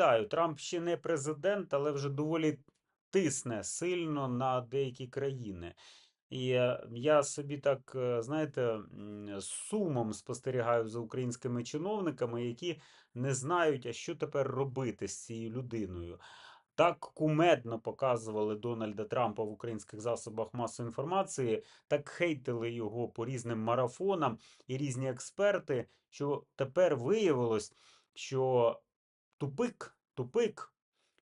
пам'ятаю, Трамп ще не президент, але вже доволі тисне сильно на деякі країни. І е, я собі так, е, знаєте, сумом спостерігаю за українськими чиновниками, які не знають, а що тепер робити з цією людиною. Так кумедно показували Дональда Трампа в українських засобах масової інформації, так хейтили його по різним марафонам і різні експерти, що тепер виявилось, що тупик, тупик.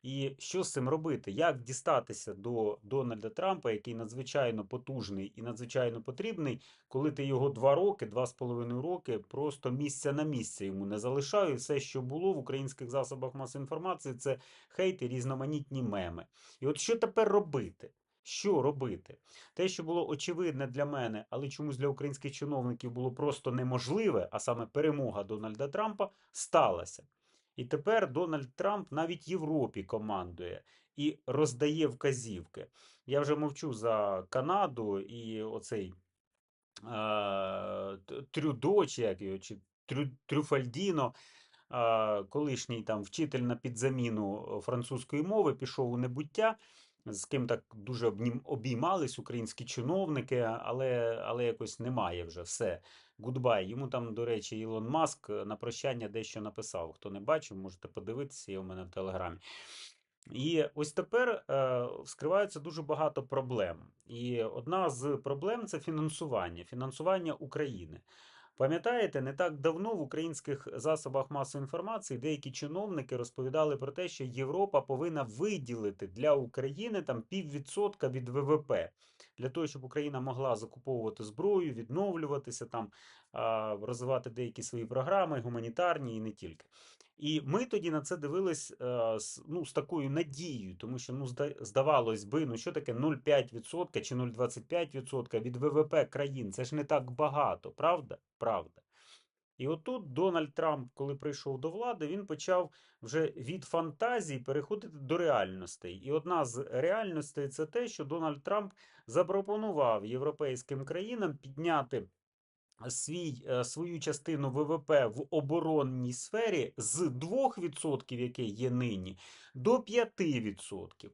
І що з цим робити? Як дістатися до Дональда Трампа, який надзвичайно потужний і надзвичайно потрібний, коли ти його два роки, два з половиною роки просто місця на місце йому не залишаю. І все, що було в українських засобах масової інформації, це хейт і різноманітні меми. І от що тепер робити? Що робити? Те, що було очевидне для мене, але чомусь для українських чиновників було просто неможливе, а саме перемога Дональда Трампа, сталася. І тепер Дональд Трамп навіть Європі командує і роздає вказівки. Я вже мовчу за Канаду і оцей е, Трюдо, чи як його, чи Трю, Трюфальдіно, е, колишній там вчитель на підзаміну французької мови, пішов у небуття. З ким так дуже обіймались українські чиновники, але, але якось немає вже все. Гудбай. Йому там, до речі, Ілон Маск е, на прощання дещо написав. Хто не бачив, можете подивитися, є у мене в Телеграмі. І ось тепер е, вскривається дуже багато проблем. І одна з проблем це фінансування, фінансування України. Пам'ятаєте, не так давно в українських засобах масової інформації деякі чиновники розповідали про те, що Європа повинна виділити для України там піввідсотка від ВВП для того, щоб Україна могла закуповувати зброю, відновлюватися там, розвивати деякі свої програми, гуманітарні і не тільки. І ми тоді на це дивились е, ну, з такою надією, тому що ну, зда- здавалось би, ну що таке 0,5% чи 0,25% від ВВП країн? Це ж не так багато, правда? Правда. І отут Дональд Трамп, коли прийшов до влади, він почав вже від фантазій переходити до реальностей. І одна з реальностей це те, що Дональд Трамп запропонував європейським країнам підняти свій, е, свою частину ВВП в оборонній сфері з 2%, яке є нині, до 5%.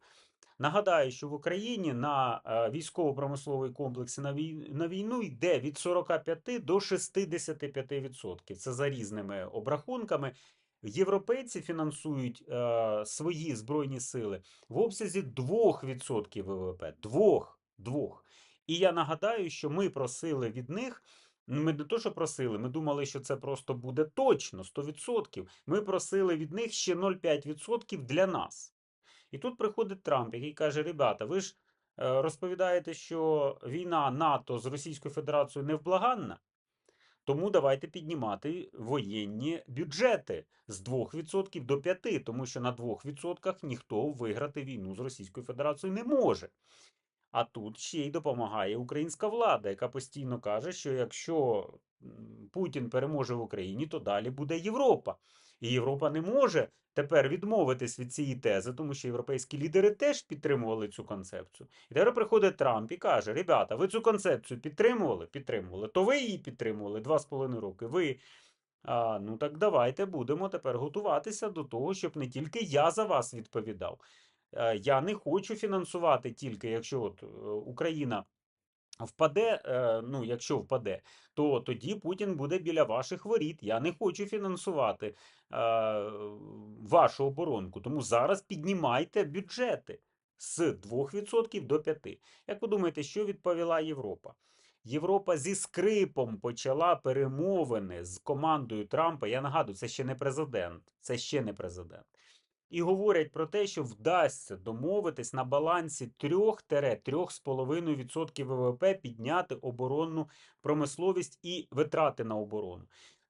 Нагадаю, що в Україні на е, військово-промисловий комплекс на війну йде від 45 до 65%. Це за різними обрахунками. Європейці фінансують е, свої збройні сили в обсязі 2% ВВП. Двох, двох. І я нагадаю, що ми просили від них. Ну, Ми не то, що просили, ми думали, що це просто буде точно 100%. Ми просили від них ще 0,5% для нас. І тут приходить Трамп, який каже: Ребята, ви ж е, розповідаєте, що війна НАТО з Російською Федерацією невблаганна, тому давайте піднімати воєнні бюджети з 2% до 5%, тому що на 2% ніхто виграти війну з Російською Федерацією не може. А тут ще й допомагає українська влада, яка постійно каже, що якщо Путін переможе в Україні, то далі буде Європа. І Європа не може тепер відмовитись від цієї тези, тому що європейські лідери теж підтримували цю концепцію. І тепер приходить Трамп і каже: Ребята, ви цю концепцію підтримували? Підтримували. То ви її підтримували два з половиною роки. Ви. А, ну так давайте будемо тепер готуватися до того, щоб не тільки я за вас відповідав. Е, Я не хочу фінансувати тільки, якщо от е, Україна впаде, е, ну якщо впаде, то тоді Путін буде біля ваших воріт. Я не хочу фінансувати вашу оборонку. Тому зараз піднімайте бюджети з 2% до 5%. Як ви думаєте, що відповіла Європа? Європа зі скрипом почала перемовини з командою Трампа. Я нагадую, це ще не президент. Це ще не президент. І говорять про те, що вдасться домовитись на балансі 3-3,5% ВВП підняти оборонну промисловість і витрати на оборону.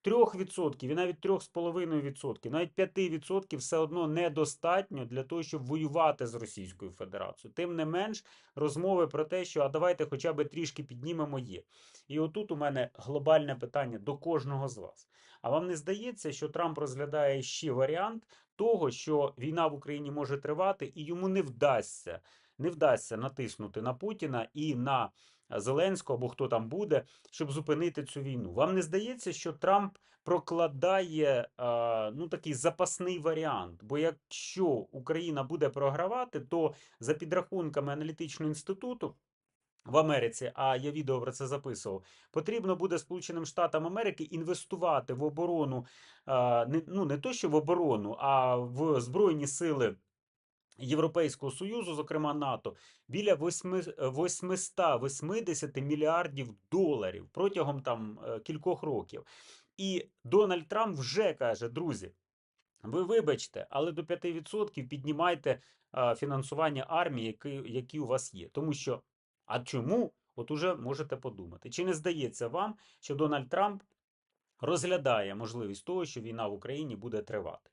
3% і навіть 3,5%, навіть 5% все одно недостатньо для того, щоб воювати з Російською Федерацією. Тим не менш, розмови про те, що а давайте хоча б трішки піднімемо є. І отут у мене глобальне питання до кожного з вас. А вам не здається, що Трамп розглядає ще варіант того, що війна в Україні може тривати, і йому не вдасться, не вдасться натиснути на Путіна і на Зеленського або хто там буде, щоб зупинити цю війну. Вам не здається, що Трамп прокладає а, ну, такий запасний варіант? Бо якщо Україна буде програвати, то за підрахунками аналітичного інституту. В Америці, а я відео про це записував. Потрібно буде Сполученим Штатам Америки інвестувати в оборону, а, не, ну не то, що в оборону, а в Збройні сили Європейського Союзу, зокрема НАТО, біля 8 880 мільярдів доларів протягом там е, кількох років. І Дональд Трамп вже каже: друзі, ви вибачте, але до 5% піднімайте а, фінансування армії, які у вас є. Тому що, а чому? От уже можете подумати. Чи не здається вам, що Дональд Трамп розглядає можливість того, що війна в Україні буде тривати?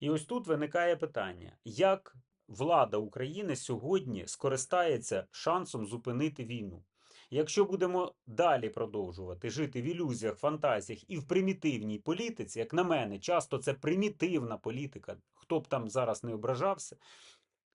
І ось тут виникає питання, як влада України сьогодні скористається шансом зупинити війну. Якщо будемо далі продовжувати жити в ілюзіях, фантазіях і в примітивній політиці, як на мене, часто це примітивна політика, хто б там зараз не ображався,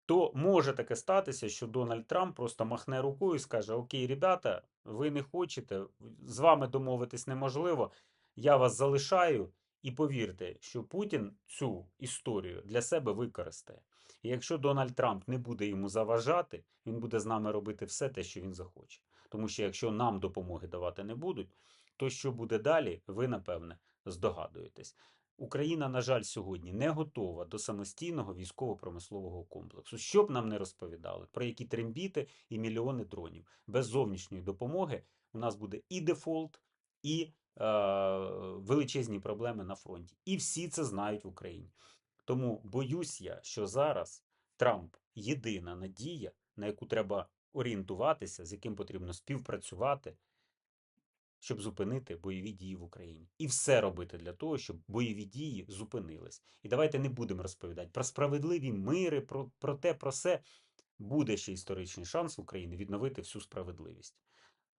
то може таке статися, що Дональд Трамп просто махне рукою і скаже: Окей, ребята, ви не хочете, з вами домовитись неможливо, я вас залишаю. І повірте, що Путін цю історію для себе використає. І якщо Дональд Трамп не буде йому заважати, він буде з нами робити все те, що він захоче. Тому що якщо нам допомоги давати не будуть, то що буде далі, ви напевне здогадуєтесь. Україна, на жаль, сьогодні не готова до самостійного військово-промислового комплексу. Що б нам не розповідали, про які трембіти і мільйони дронів. Без зовнішньої допомоги у нас буде і дефолт, і е, величезні проблеми на фронті. І всі це знають в Україні. Тому боюсь я, що зараз Трамп єдина надія, на яку треба орієнтуватися, з яким потрібно співпрацювати, щоб зупинити бойові дії в Україні. І все робити для того, щоб бойові дії зупинились. І давайте не будемо розповідати про справедливі мири, про, про те, про все. Буде ще історичний шанс в Україні відновити всю справедливість.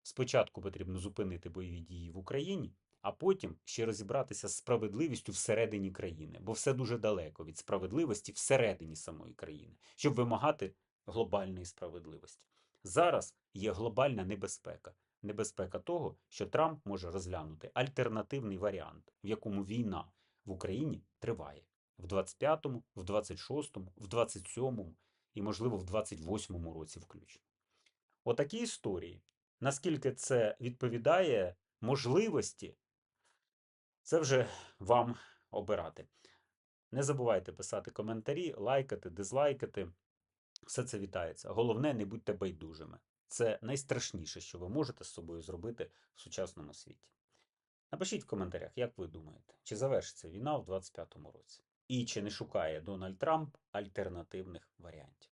Спочатку потрібно зупинити бойові дії в Україні, а потім ще розібратися з справедливістю всередині країни, бо все дуже далеко від справедливості всередині самої країни, щоб вимагати глобальної справедливості. Зараз є глобальна небезпека. Небезпека того, що Трамп може розглянути альтернативний варіант, в якому війна в Україні триває в 25-му, в 26-му, в 27-му і, можливо, в 28-му році включно. Отакі історії. Наскільки це відповідає можливості, це вже вам обирати. Не забувайте писати коментарі, лайкати, дизлайкати. Все це вітається. Головне, не будьте байдужими. Це найстрашніше, що ви можете з собою зробити в сучасному світі. Напишіть в коментарях, як ви думаєте, чи завершиться війна в 2025 році? І чи не шукає Дональд Трамп альтернативних варіантів?